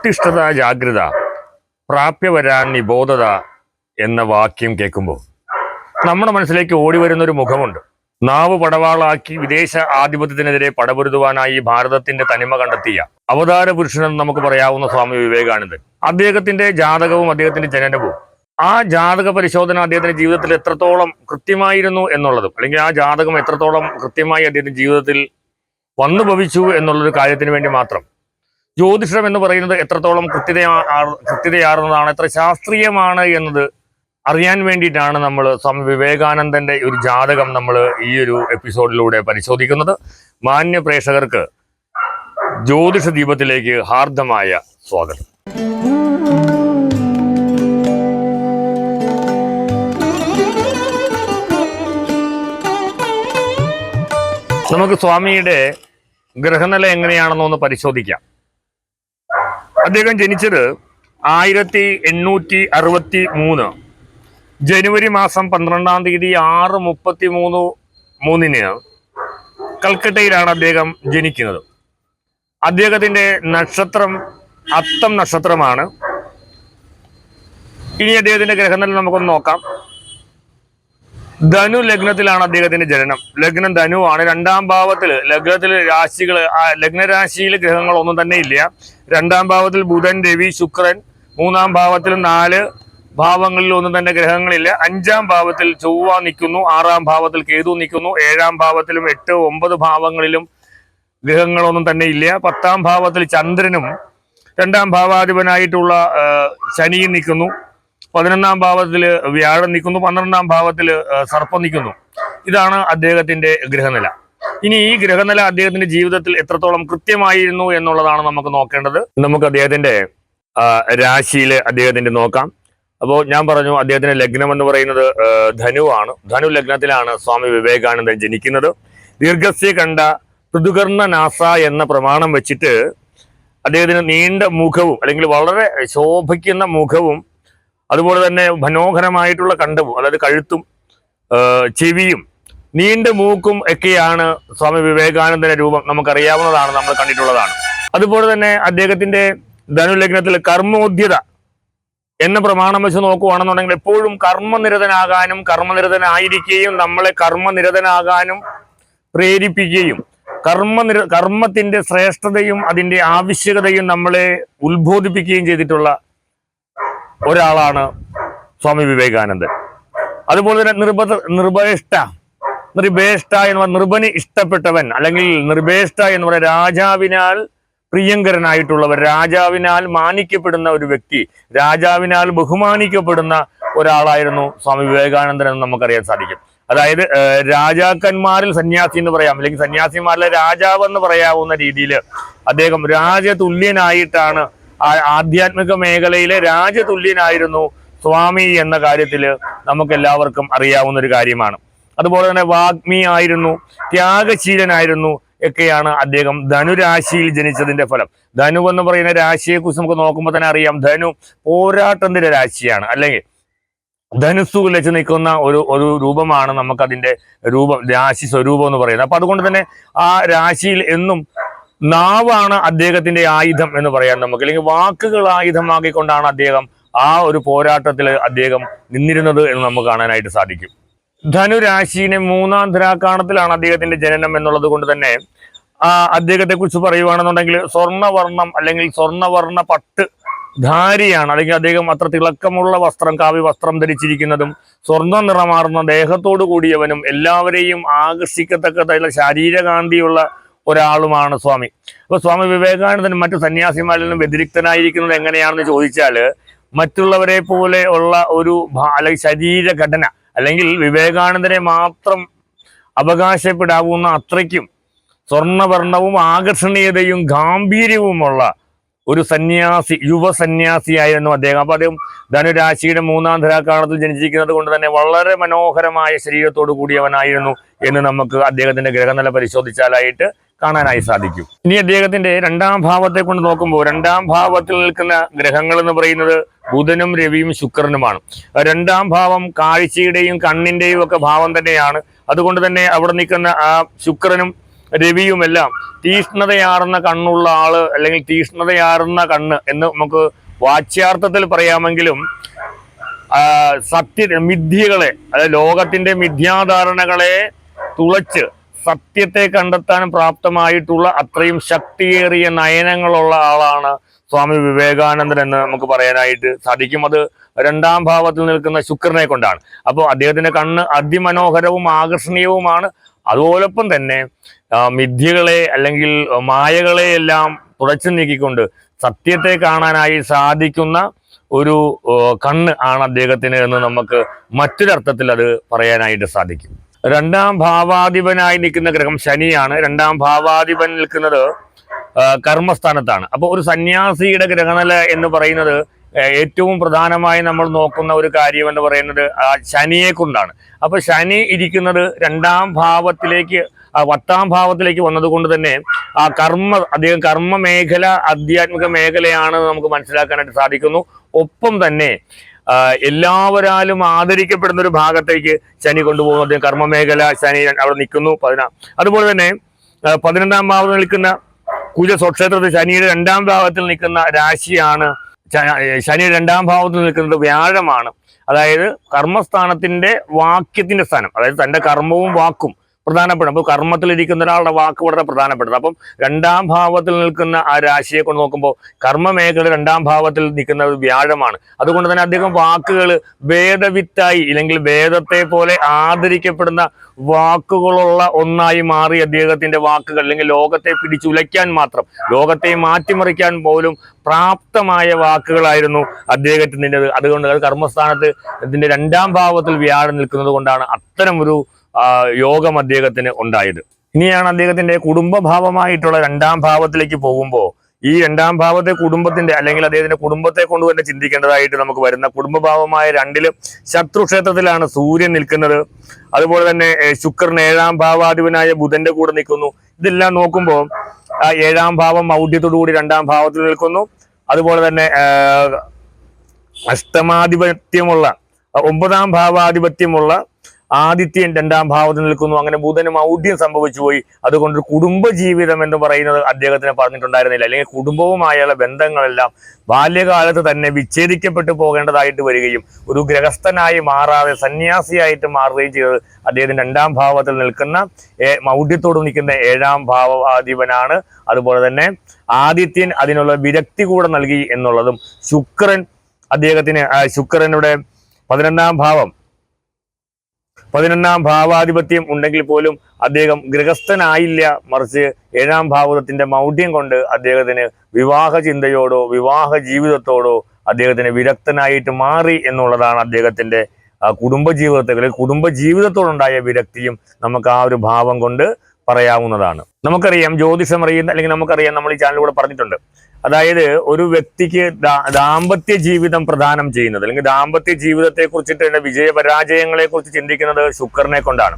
ഉത്തിഷ്ഠത ജാഗ്രത പ്രാപ്യവരാൻ നിബോധത എന്ന വാക്യം കേൾക്കുമ്പോൾ നമ്മുടെ മനസ്സിലേക്ക് ഓടി വരുന്ന ഒരു മുഖമുണ്ട്. നാവ് പടവാളാക്കി വിദേശ ആധിപത്യത്തിനെതിരെ പടപൊരുതുവാനായി ഭാരതത്തിന്റെ തനിമ കണ്ടെത്തിയ അവതാര പുരുഷനെന്ന് നമുക്ക് പറയാവുന്ന സ്വാമി വിവേകാനന്ദൻ. അദ്ദേഹത്തിന്റെ ജാതകവും അദ്ദേഹത്തിന്റെ ജനനവും ആ ജാതക പരിശോധന അദ്ദേഹത്തിന്റെ ജീവിതത്തിൽ എത്രത്തോളം കൃത്യമായിരുന്നു എന്നുള്ളതും അല്ലെങ്കിൽ ആ ജാതകം എത്രത്തോളം കൃത്യമായി അദ്ദേഹത്തിന്റെ ജീവിതത്തിൽ വന്നു ഭവിച്ചു എന്നുള്ളൊരു കാര്യത്തിന് വേണ്ടി മാത്രം ജ്യോതിഷം എന്ന് പറയുന്നത് എത്രത്തോളം കൃത്യത കൃത്യതയാർന്നതാണ് എത്ര ശാസ്ത്രീയമാണ് എന്നത് അറിയാൻ വേണ്ടിയിട്ടാണ് നമ്മൾ സ്വാമി വിവേകാനന്ദന്റെ ഒരു ജാതകം നമ്മൾ ഈ ഒരു എപ്പിസോഡിലൂടെ പരിശോധിക്കുന്നത്. മാന്യ പ്രേക്ഷകർക്ക് ജ്യോതിഷ ദീപത്തിലേക്ക് ഹാർദമായ സ്വാഗതം. നമുക്ക് സ്വാമിയുടെ ഗ്രഹനില എങ്ങനെയാണെന്നൊന്ന് പരിശോധിക്കാം. അദ്ദേഹം ജനിച്ചത് ആയിരത്തി എണ്ണൂറ്റി അറുപത്തി മൂന്ന്. ജനുവരി മാസം പന്ത്രണ്ടാം തീയതി ആറ് മുപ്പത്തി മൂന്ന് മൂന്നിന് കൽക്കട്ടയിലാണ് അദ്ദേഹം ജനിക്കുന്നത്. അദ്ദേഹത്തിന്റെ നക്ഷത്രം അത്തം നക്ഷത്രമാണ്. ഇനി അദ്ദേഹത്തിന്റെ ഗ്രഹനില നമുക്കൊന്ന് നോക്കാം. ധനു ലഗ്നത്തിലാണ് അദ്ദേഹത്തിന്റെ ജനനം. ലഗ്നം ധനു ആണ്. രണ്ടാം ഭാവത്തിൽ ലഗ്നത്തിൽ രാശികൾ ലഗ്നരാശിയിൽ ഗ്രഹങ്ങൾ ഒന്നും തന്നെ ഇല്ല. രണ്ടാം ഭാവത്തിൽ ബുധൻ രവി ശുക്രൻ. മൂന്നാം ഭാവത്തിൽ നാല് ഭാവങ്ങളിൽ ഒന്നും തന്നെ ഗ്രഹങ്ങളില്ല. അഞ്ചാം ഭാവത്തിൽ ചൊവ്വ നിൽക്കുന്നു. ആറാം ഭാവത്തിൽ കേതു നിൽക്കുന്നു. ഏഴാം ഭാവത്തിലും എട്ട് ഒമ്പത് ഭാവങ്ങളിലും ഗ്രഹങ്ങളൊന്നും തന്നെ ഇല്ല. പത്താം ഭാവത്തിൽ ചന്ദ്രനും രണ്ടാം ഭാവാധിപനായിട്ടുള്ള ശനിയും നിൽക്കുന്നു. പതിനൊന്നാം ഭാവത്തിൽ വ്യാഴം നിൽക്കുന്നു പന്ത്രണ്ടാം ഭാവത്തിൽ സർപ്പം നിൽക്കുന്നു. ഇതാണ് അദ്ദേഹത്തിന്റെ ഗ്രഹനില ഇനി ഈ ഗ്രഹനില അദ്ദേഹത്തിന്റെ ജീവിതത്തിൽ എത്രത്തോളം കൃത്യമായിരുന്നു എന്നുള്ളതാണ് നമുക്ക് നോക്കേണ്ടത്. നമുക്ക് അദ്ദേഹത്തിന്റെ രാശിയിൽ അദ്ദേഹത്തിന്റെ നോക്കാം. അപ്പോൾ ഞാൻ പറഞ്ഞു അദ്ദേഹത്തിന്റെ ലഗ്നം എന്ന് പറയുന്നത് ധനുവാണ് ധനു ലഗ്നത്തിലാണ് സ്വാമി വിവേകാനന്ദൻ ജനിക്കുന്നത്. ദീർഘസ്യ കണ്ട പൃഥുകർണ നാസ എന്ന പ്രമാണം വെച്ചിട്ട് അദ്ദേഹത്തിന് നീണ്ട മുഖവും അല്ലെങ്കിൽ വളരെ ശോഭിക്കുന്ന മുഖവും അതുപോലെ തന്നെ മനോഹരമായിട്ടുള്ള കണ്ടവും അതായത് കഴുത്തും ചെവിയും നീണ്ട മൂക്കും ഒക്കെയാണ് സ്വാമി വിവേകാനന്ദന്റെ രൂപം നമുക്കറിയാവുന്നതാണ് നമ്മൾ കണ്ടിട്ടുള്ളതാണ്. അതുപോലെ തന്നെ അദ്ദേഹത്തിന്റെ ധനുലഗ്നത്തിൽ കർമ്മോദ്യത എന്ന പ്രമാണം വെച്ച് നോക്കുകയാണെന്നുണ്ടെങ്കിൽ എപ്പോഴും കർമ്മനിരതനാകാനും കർമ്മനിരതനായിരിക്കുകയും നമ്മളെ കർമ്മനിരതനാകാനും പ്രേരിപ്പിക്കുകയും കർമ്മനിര കർമ്മത്തിന്റെ ശ്രേഷ്ഠതയും അതിന്റെ ആവശ്യകതയും നമ്മളെ ഉത്ബോധിപ്പിക്കുകയും ചെയ്തിട്ടുള്ള ഒരാളാണ് സ്വാമി വിവേകാനന്ദൻ. അതുപോലെ തന്നെ നിർബ നിർഭേഷ്ട നിർഭേഷ്ട എന്ന് പറഞ്ഞ നിർഭന് ഇഷ്ടപ്പെട്ടവൻ അല്ലെങ്കിൽ നിർഭേഷ്ട എന്ന് പറയുന്ന രാജാവിനാൽ പ്രിയങ്കരനായിട്ടുള്ളവർ രാജാവിനാൽ മാനിക്കപ്പെടുന്ന ഒരു വ്യക്തി രാജാവിനാൽ ബഹുമാനിക്കപ്പെടുന്ന ഒരാളായിരുന്നു സ്വാമി വിവേകാനന്ദൻ എന്ന് നമുക്കറിയാൻ സാധിക്കും. അതായത് രാജാക്കന്മാരിൽ സന്യാസി എന്ന് പറയാം അല്ലെങ്കിൽ സന്യാസിമാരിലെ രാജാവ് എന്ന് പറയാവുന്ന രീതിയിൽ അദ്ദേഹം രാജതുല്യനായിട്ടാണ് ആധ്യാത്മിക മേഖലയിലെ രാജതുല്യനായിരുന്നു സ്വാമി എന്ന കാര്യത്തിൽ നമുക്ക് എല്ലാവർക്കും അറിയാവുന്ന ഒരു കാര്യമാണ്. അതുപോലെ തന്നെ വാഗ്മി ആയിരുന്നു ത്യാഗശീലനായിരുന്നു ഒക്കെയാണ് അദ്ദേഹം ധനുരാശിയിൽ ജനിച്ചതിന്റെ ഫലം. ധനു എന്ന് പറയുന്ന രാശിയെക്കുറിച്ച് നമുക്ക് നോക്കുമ്പോൾ തന്നെ അറിയാം ധനു പോരാട്ടത്തിന്റെ രാശിയാണ്. അല്ലെങ്കിൽ ധനുസ്സു വിളിച്ച് നിൽക്കുന്ന ഒരു ഒരു രൂപമാണ് നമുക്കതിന്റെ രൂപം രാശി സ്വരൂപം എന്ന് പറയുന്നത്. അപ്പൊ അതുകൊണ്ട് തന്നെ ആ രാശിയിൽ എന്നും നാവാണ് അദ്ദേഹത്തിന്റെ ആയുധം എന്ന് പറയാൻ നമുക്ക്. അല്ലെങ്കിൽ വാക്കുകൾ ആയുധമാക്കിക്കൊണ്ടാണ് അദ്ദേഹം ആ ഒരു പോരാട്ടത്തിൽ അദ്ദേഹം നിന്നിരുന്നത് എന്ന് നമുക്ക് കാണാനായിട്ട് സാധിക്കും. ധനുരാശിനെ മൂന്നാം ധരാക്കാണത്തിലാണ് അദ്ദേഹത്തിന്റെ ജനനം എന്നുള്ളത് കൊണ്ട് തന്നെ അദ്ദേഹത്തെ കുറിച്ച് പറയുവാണെന്നുണ്ടെങ്കിൽ സ്വർണവർണം അല്ലെങ്കിൽ സ്വർണവർണ പട്ട് ധാരിയാണ്. അല്ലെങ്കിൽ അദ്ദേഹം അത്ര തിളക്കമുള്ള വസ്ത്രം കാവ്യ വസ്ത്രം ധരിച്ചിരിക്കുന്നതും സ്വർണ നിറമാർന്ന ദേഹത്തോടു കൂടിയവനും എല്ലാവരെയും ആകർഷിക്കത്തക്കതായുള്ള ശരീരകാന്തിയുള്ള ഒരാളുമാണ് സ്വാമി. അപ്പോൾ സ്വാമി വിവേകാനന്ദൻ മറ്റ് സന്യാസിമാരിൽ നിന്നും വ്യതിരിക്തനായിരിക്കുന്നത് എങ്ങനെയാണെന്ന് ചോദിച്ചാൽ മറ്റുള്ളവരെ പോലെ ഉള്ള ഒരു അല്ലെങ്കിൽ ശരീരഘടന അല്ലെങ്കിൽ വിവേകാനന്ദനെ മാത്രം അവകാശപ്പെടാവുന്ന അത്രയ്ക്കും സ്വർണവർണവും ആകർഷണീയതയും ഗാംഭീര്യവുമുള്ള ഒരു സന്യാസി യുവ സന്യാസിയായിരുന്നു അദ്ദേഹം. അപ്പോൾ അദ്ദേഹം ധനുരാശിയുടെ മൂന്നാം ധരാക്കാലത്തിൽ ജനിച്ചിരിക്കുന്നത് കൊണ്ട് തന്നെ വളരെ മനോഹരമായ ശരീരത്തോടു കൂടിയവനായിരുന്നു എന്ന് നമുക്ക് അദ്ദേഹത്തിന്റെ ഗ്രഹനില പരിശോധിച്ചാലായിട്ട് കാണാനായി സാധിക്കും. ഇനി അദ്ദേഹത്തിന്റെ രണ്ടാം ഭാവത്തെ കൊണ്ട് നോക്കുമ്പോൾ രണ്ടാം ഭാവത്തിൽ നിൽക്കുന്ന ഗ്രഹങ്ങൾ എന്ന് പറയുന്നത് ബുധനും രവിയും ശുക്രനുമാണ്. രണ്ടാം ഭാവം കാഴ്ചയുടെയും കണ്ണിന്റെയും ഒക്കെ ഭാവം തന്നെയാണ്. അതുകൊണ്ട് തന്നെ അവിടെ നിൽക്കുന്ന ആ ശുക്രനും രവിയുമെല്ലാം തീഷ്ണതയാർന്ന കണ്ണുള്ള ആൾ അല്ലെങ്കിൽ തീഷ്ണതയാർന്ന കണ്ണ് എന്ന് നമുക്ക് വാച്യാർത്ഥത്തിൽ പറയാമെങ്കിലും സത്യ മിഥ്യകളെ അതായത് ലോകത്തിന്റെ മിഥ്യാധാരണകളെ തുളച്ച് സത്യത്തെ കണ്ടെത്താൻ പ്രാപ്തമായിട്ടുള്ള അത്രയും ശക്തിയേറിയ നയനങ്ങളുള്ള ആളാണ് സ്വാമി വിവേകാനന്ദൻ എന്ന് നമുക്ക് പറയാനായിട്ട് സാധിക്കും. അത് രണ്ടാം ഭാവത്തിൽ നിൽക്കുന്ന ശുക്രനെ കൊണ്ടാണ്. അപ്പോൾ അദ്ദേഹത്തിന്റെ കണ്ണ് അതിമനോഹരവും ആകർഷണീയവുമാണ്. അതോടൊപ്പം തന്നെ മിഥ്യകളെ അല്ലെങ്കിൽ മായകളെ എല്ലാം തുടച്ചു നീക്കിക്കൊണ്ട് സത്യത്തെ കാണാനായി സാധിക്കുന്ന ഒരു കണ്ണ് ആണ് അദ്ദേഹത്തിന് എന്ന് നമുക്ക് മറ്റൊരർത്ഥത്തിൽ അത് പറയാനായിട്ട് സാധിക്കും. രണ്ടാം ഭാവാധിപനായി നിൽക്കുന്ന ഗ്രഹം ശനിയാണ്. രണ്ടാം ഭാവാധിപൻ നിൽക്കുന്നത് കർമ്മസ്ഥാനത്താണ്. അപ്പോൾ ഒരു സന്യാസിയുടെ ഗ്രഹനില എന്ന് പറയുന്നത് ഏറ്റവും പ്രധാനമായി നമ്മൾ നോക്കുന്ന ഒരു കാര്യം എന്ന് പറയുന്നത് ശനിയെ കൊണ്ടാണ്. അപ്പൊ ശനി ഇരിക്കുന്നത് രണ്ടാം ഭാവത്തിലേക്ക് പത്താം ഭാവത്തിലേക്ക് വന്നതുകൊണ്ട് തന്നെ ആ കർമ്മ അദ്ദേഹം കർമ്മ മേഖല ആധ്യാത്മിക മേഖലയാണ് നമുക്ക് മനസ്സിലാക്കാനായിട്ട് സാധിക്കുന്നു. ഒപ്പം തന്നെ എല്ലാവരാലും ആദരിക്കപ്പെടുന്ന ഒരു ഭാഗത്തേക്ക് ശനി കൊണ്ടുപോകുന്നു അദ്ദേഹം കർമ്മ ശനി അവിടെ നിൽക്കുന്നു പതിനാ അതുപോലെ തന്നെ പതിനൊന്നാം ഭാവത്തിൽ നിൽക്കുന്ന കുജ സ്വക്ഷേത്രത്തിൽ ശനിയുടെ രണ്ടാം ഭാവത്തിൽ നിൽക്കുന്ന രാശിയാണ് ശനി രണ്ടാം ഭാവത്തിൽ നിൽക്കുന്നത് വ്യാഴമാണ്. അതായത് കർമ്മസ്ഥാനത്തിന്റെ വാക്യത്തിന്റെ സ്ഥാനം അതായത് തന്റെ കർമ്മവും വാക്കും പ്രധാനപ്പെടും. അപ്പോൾ കർമ്മത്തിലിരിക്കുന്ന ഒരാളുടെ വാക്ക് വളരെ പ്രധാനപ്പെട്ടത്. അപ്പം രണ്ടാം ഭാവത്തിൽ നിൽക്കുന്ന ആ രാശിയെ കൊണ്ട് നോക്കുമ്പോൾ കർമ്മ മേഖല രണ്ടാം ഭാവത്തിൽ നിൽക്കുന്നത് വ്യാഴമാണ്. അതുകൊണ്ട് തന്നെ അദ്ദേഹം വാക്കുകൾ വേദവിത്തായി ഇല്ലെങ്കിൽ വേദത്തെ പോലെ ആദരിക്കപ്പെടുന്ന വാക്കുകളുള്ള ഒന്നായി മാറി അദ്ദേഹത്തിന്റെ വാക്കുകൾ അല്ലെങ്കിൽ ലോകത്തെ പിടിച്ചുലയ്ക്കാൻ മാത്രം ലോകത്തെ മാറ്റിമറിക്കാൻ പോലും പ്രാപ്തമായ വാക്കുകളായിരുന്നു അദ്ദേഹത്തിന്റെ അതുകൊണ്ട് അത് കർമ്മസ്ഥാനത്ത് ഇതിന്റെ രണ്ടാം ഭാവത്തിൽ വ്യാഴം നിൽക്കുന്നത് കൊണ്ടാണ് അത്തരം ഒരു യോഗം അദ്ദേഹത്തിന് ഉണ്ടായത്. ഇനിയാണ് അദ്ദേഹത്തിന്റെ കുടുംബഭാവമായിട്ടുള്ള രണ്ടാം ഭാവത്തിലേക്ക് പോകുമ്പോൾ ഈ രണ്ടാം ഭാവത്തെ കുടുംബത്തിന്റെ അല്ലെങ്കിൽ അദ്ദേഹത്തിന്റെ കുടുംബത്തെ കൊണ്ട് തന്നെ ചിന്തിക്കേണ്ടതായിട്ട് നമുക്ക് വരുന്ന കുടുംബഭാവമായ രണ്ടിൽ ശത്രുക്ഷേത്രത്തിലാണ് സൂര്യൻ നിൽക്കുന്നത്. അതുപോലെ തന്നെ ശുക്രൻ ഏഴാം ഭാവാധിപനായ ബുധന്റെ കൂടെ നിൽക്കുന്നു. ഇതെല്ലാം നോക്കുമ്പോൾ ആ ഏഴാം ഭാവം മൗഢ്യത്തോടുകൂടി രണ്ടാം ഭാവത്തിൽ നിൽക്കുന്നു. അതുപോലെ തന്നെ അഷ്ടമാധിപത്യമുള്ള ഒമ്പതാം ഭാവാധിപത്യമുള്ള ആദിത്യൻ രണ്ടാം ഭാവത്തിൽ നിൽക്കുന്നു. അങ്ങനെ ബുധനും ഔഢ്യം സംഭവിച്ചു പോയി. അതുകൊണ്ട് കുടുംബ ജീവിതം എന്ന് പറയുന്നത് അദ്ദേഹത്തിന് പറഞ്ഞിട്ടുണ്ടായിരുന്നില്ല. അല്ലെങ്കിൽ കുടുംബവുമായുള്ള ബന്ധങ്ങളെല്ലാം ബാല്യകാലത്ത് തന്നെ വിച്ഛേദിക്കപ്പെട്ടു പോകേണ്ടതായിട്ട് വരികയും ഒരു ഗ്രഹസ്ഥനായി മാറാതെ സന്യാസിയായിട്ട് മാറുകയും ചെയ്തത് അദ്ദേഹത്തിന് രണ്ടാം ഭാവത്തിൽ നിൽക്കുന്ന മൗഢ്യത്തോട് നിൽക്കുന്ന ഏഴാം ഭാവാധിപനാണ്. അതുപോലെ തന്നെ ആദിത്യൻ അതിനുള്ള വിരക്തി കൂടെ നൽകി എന്നുള്ളതും ശുക്രൻ അദ്ദേഹത്തിന് ശുക്രനുടെ പതിനൊന്നാം ഭാവം പതിനൊന്നാം ഭാവാധിപത്യം ഉണ്ടെങ്കിൽ പോലും അദ്ദേഹം ഗൃഹസ്ഥനായില്ല മറിച്ച് ഏഴാം ഭാവതത്തിന്റെ മൗഢ്യം കൊണ്ട് അദ്ദേഹത്തിന് വിവാഹ ചിന്തയോടോ വിവാഹ ജീവിതത്തോടോ അദ്ദേഹത്തിന് വിരക്തനായിട്ട് മാറി എന്നുള്ളതാണ് അദ്ദേഹത്തിന്റെ കുടുംബ കുടുംബജീവിതത്തെ അല്ലെങ്കിൽ കുടുംബജീവിതത്തോടുണ്ടായ വിരക്തിയും നമുക്ക് ആ ഒരു ഭാവം കൊണ്ട് പറയാവുന്നതാണ്. നമുക്കറിയാം ജ്യോതിഷം അറിയുന്ന അല്ലെങ്കിൽ നമുക്കറിയാം നമ്മൾ ഈ ചാനലിലൂടെ പറഞ്ഞിട്ടുണ്ട് അതായത് ഒരു വ്യക്തിക്ക് ദാമ്പത്യ ജീവിതം പ്രദാനം ചെയ്യുന്നത് അല്ലെങ്കിൽ ദാമ്പത്യ ജീവിതത്തെ കുറിച്ചിട്ട് വിജയപരാജയങ്ങളെ കുറിച്ച് ചിന്തിക്കുന്നത് ശുക്രനെ കൊണ്ടാണ്.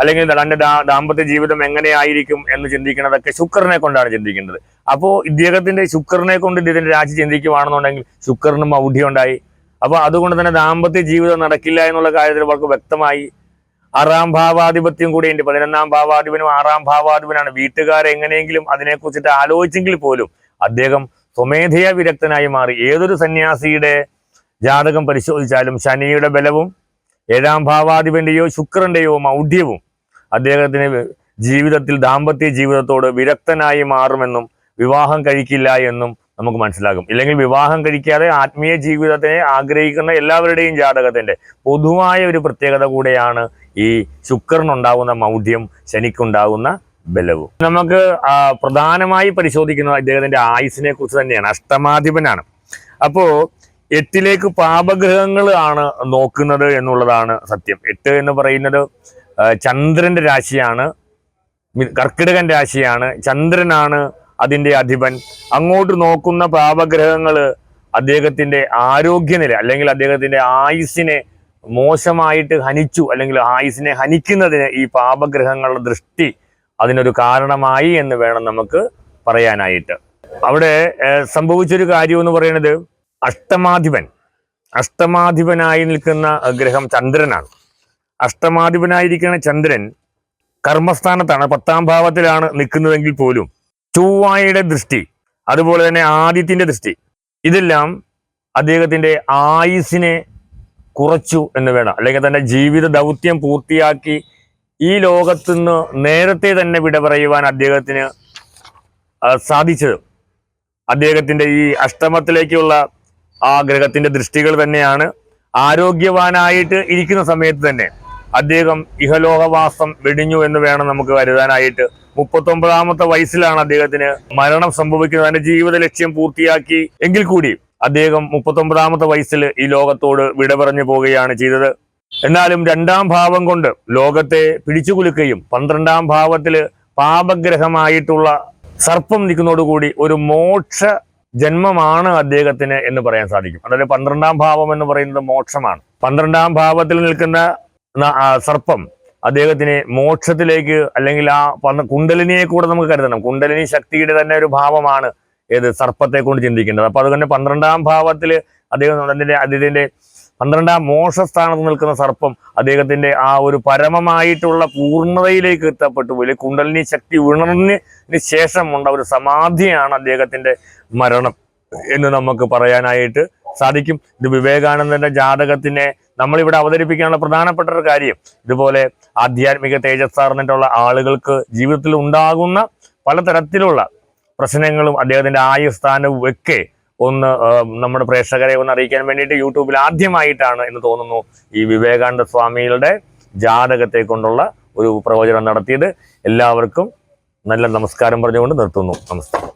അല്ലെങ്കിൽ തന്റെ ദാമ്പത്യ ജീവിതം എങ്ങനെയായിരിക്കും എന്ന് ചിന്തിക്കുന്നതൊക്കെ ശുക്രനെ കൊണ്ടാണ് ചിന്തിക്കുന്നത്. അപ്പോൾ ഇദ്ദേഹത്തിന്റെ ശുക്രനെ കൊണ്ട് ഇദ്ദേഹത്തിന്റെ രാശി ചിന്തിക്കുവാണെന്നുണ്ടെങ്കിൽ ശുക്രനും ഔഢ്യമുണ്ടായി. അപ്പോൾ അപ്പൊ അതുകൊണ്ട് തന്നെ ദാമ്പത്യ ജീവിതം നടക്കില്ല എന്നുള്ള കാര്യത്തിൽ അവർക്ക് വ്യക്തമായി ആറാം ഭാവാധിപത്യം കൂടി ഉണ്ട്. പതിനൊന്നാം ഭാവാധിപനും ആറാം ഭാവാധിപനാണ്. വീട്ടുകാരെങ്ങനെയെങ്കിലും അതിനെക്കുറിച്ചിട്ട് ആലോചിച്ചെങ്കിൽ പോലും അദ്ദേഹം സ്വമേധയാ വിരക്തനായി മാറി. ഏതൊരു സന്യാസിയുടെ ജാതകം പരിശോധിച്ചാലും ശനിയുടെ ബലവും ഏഴാം ഭാവാധിപന്റെയോ ശുക്രന്റെയോ മൗഢ്യവും അദ്ദേഹത്തിന് ജീവിതത്തിൽ ദാമ്പത്യ ജീവിതത്തോട് വിരക്തനായി മാറുമെന്നും വിവാഹം കഴിക്കില്ല എന്നും നമുക്ക് മനസ്സിലാകും. ഇല്ലെങ്കിൽ വിവാഹം കഴിക്കാതെ ആത്മീയ ജീവിതത്തെ ആഗ്രഹിക്കുന്ന എല്ലാവരുടെയും ജാതകത്തിന്റെ പൊതുവായ ഒരു പ്രത്യേകത കൂടെയാണ് ഈ ശുക്രനുണ്ടാകുന്ന മൗഢ്യം ശനിക്കുണ്ടാകുന്ന ബലവും. നമുക്ക് പ്രധാനമായി പരിശോധിക്കുന്നത് ഇദ്ദേഹത്തിന്റെ ആയുസിനെ കുറിച്ച് തന്നെയാണ്. അഷ്ടമാധിപനാണ്. അപ്പോ എട്ടിലേക്ക് പാപഗ്രഹങ്ങൾ ആണ് നോക്കുന്നത് എന്നുള്ളതാണ് സത്യം. എട്ട് എന്ന് പറയുന്നത് ചന്ദ്രന്റെ രാശിയാണ് കർക്കിടകൻ രാശിയാണ് ചന്ദ്രനാണ് അതിന്റെ അധിപൻ. അങ്ങോട്ട് നോക്കുന്ന പാപഗ്രഹങ്ങൾ അദ്ദേഹത്തിന്റെ ആരോഗ്യനില അല്ലെങ്കിൽ അദ്ദേഹത്തിന്റെ ആയുസ്സിനെ മോശമായിട്ട് ഹനിച്ചു അല്ലെങ്കിൽ ആയുസ്സിനെ ഹനിക്കുന്നതിന് ഈ പാപഗ്രഹങ്ങളുടെ ദൃഷ്ടി അതിനൊരു കാരണമായി എന്ന് വേണം നമുക്ക് പറയാനായിട്ട്. അവിടെ സംഭവിച്ചൊരു കാര്യം എന്ന് പറയുന്നത് അഷ്ടമാധിപൻ അഷ്ടമാധിപനായി നിൽക്കുന്ന ഗ്രഹം ചന്ദ്രനാണ്. അഷ്ടമാധിപനായിരിക്കുന്ന ചന്ദ്രൻ കർമ്മസ്ഥാനത്താണ് പത്താം ഭാവത്തിലാണ് നിൽക്കുന്നതെങ്കിൽ പോലും ചൊവ്വായയുടെ ദൃഷ്ടി അതുപോലെ തന്നെ ആദിത്യന്റെ ദൃഷ്ടി ഇതെല്ലാം അദ്ദേഹത്തിന്റെ ആയുസിനെ കുറച്ചു എന്ന് വേണം. അല്ലെങ്കിൽ തന്റെ ജീവിത ദൗത്യം പൂർത്തിയാക്കി ഈ ലോകത്തു നിന്ന് നേരത്തെ തന്നെ വിട പറയുവാൻ അദ്ദേഹത്തിന് സാധിച്ചത്. അദ്ദേഹത്തിന്റെ ഈ അഷ്ടമത്തിലേക്കുള്ള ആ ഗ്രഹത്തിന്റെ ദൃഷ്ടികൾ തന്നെയാണ് ആരോഗ്യവാനായിട്ട് ഇരിക്കുന്ന സമയത്ത് തന്നെ അദ്ദേഹം ഇഹലോകവാസം വെടിഞ്ഞു എന്ന് വേണം നമുക്ക് കരുതാനായിട്ട്. മുപ്പത്തൊമ്പതാമത്തെ വയസ്സിലാണ് അദ്ദേഹത്തിന് മരണം സംഭവിക്കുന്നത്. തന്റെ ജീവിത ലക്ഷ്യം പൂർത്തിയാക്കി എങ്കിൽ കൂടി അദ്ദേഹം മുപ്പത്തൊമ്പതാമത്തെ വയസ്സിൽ ഈ ലോകത്തോട് വിട പറഞ്ഞു പോവുകയാണ് ചെയ്തത്. എന്നാലും രണ്ടാം ഭാവം കൊണ്ട് ലോകത്തെ പിടിച്ചുകുലുക്കുകയും പന്ത്രണ്ടാം ഭാവത്തിൽ പാപഗ്രഹമായിട്ടുള്ള സർപ്പം നിൽക്കുന്നതോടുകൂടി ഒരു മോക്ഷ ജന്മമാണ് അദ്ദേഹത്തിന് എന്ന് പറയാൻ സാധിക്കും. അതായത് പന്ത്രണ്ടാം ഭാവം എന്ന് പറയുന്നത് മോക്ഷമാണ്. പന്ത്രണ്ടാം ഭാവത്തിൽ നിൽക്കുന്ന സർപ്പം അദ്ദേഹത്തിന് മോക്ഷത്തിലേക്ക് അല്ലെങ്കിൽ ആ കുണ്ടലിനിയെ കൂടെ നമുക്ക് കരുതണം. കുണ്ടലിനി ശക്തിയുടെ തന്നെ ഒരു ഭാവമാണ് ഏത് സർപ്പത്തെ കൊണ്ട് ചിന്തിക്കേണ്ടത്. അപ്പൊ അതുകൊണ്ട് പന്ത്രണ്ടാം ഭാവത്തിൽ അദ്ദേഹം അതിന്റെ അദ്ദേഹത്തിന്റെ പന്ത്രണ്ടാം മോക്ഷസ്ഥാനത്ത് നിൽക്കുന്ന സർപ്പം അദ്ദേഹത്തിന്റെ ആ ഒരു പരമമായിട്ടുള്ള പൂർണതയിലേക്ക് എത്തപ്പെട്ടു. പോയി കുണ്ടലിനി ശക്തി ഉണർന്നതിന് ശേഷമുണ്ട ഒരു സമാധിയാണ് അദ്ദേഹത്തിന്റെ മരണം എന്ന് നമുക്ക് പറയാനായിട്ട് സാധിക്കും. ഇത് വിവേകാനന്ദന്റെ ജാതകത്തിനെ നമ്മളിവിടെ അവതരിപ്പിക്കാനുള്ള പ്രധാനപ്പെട്ട ഒരു കാര്യം. ഇതുപോലെ ആധ്യാത്മിക തേജസ്സാർന്നിട്ടുള്ള ആളുകൾക്ക് ജീവിതത്തിൽ ഉണ്ടാകുന്ന പലതരത്തിലുള്ള പ്രശ്നങ്ങളും അദ്ദേഹത്തിന്റെ ആയുസ്ഥാനവും ഒക്കെ ഒന്ന് നമ്മുടെ പ്രേക്ഷകരെ ഒന്ന് അറിയിക്കാൻ വേണ്ടിയിട്ട് യൂട്യൂബിൽ ആദ്യമായിട്ടാണ് എന്ന് തോന്നുന്നു ഈ വിവേകാനന്ദ സ്വാമികളുടെ ജാതകത്തെ കൊണ്ടുള്ള ഒരു പ്രവചനം നടത്തിയത്. എല്ലാവർക്കും നല്ല നമസ്കാരം പറഞ്ഞുകൊണ്ട് നിർത്തുന്നു. നമസ്കാരം.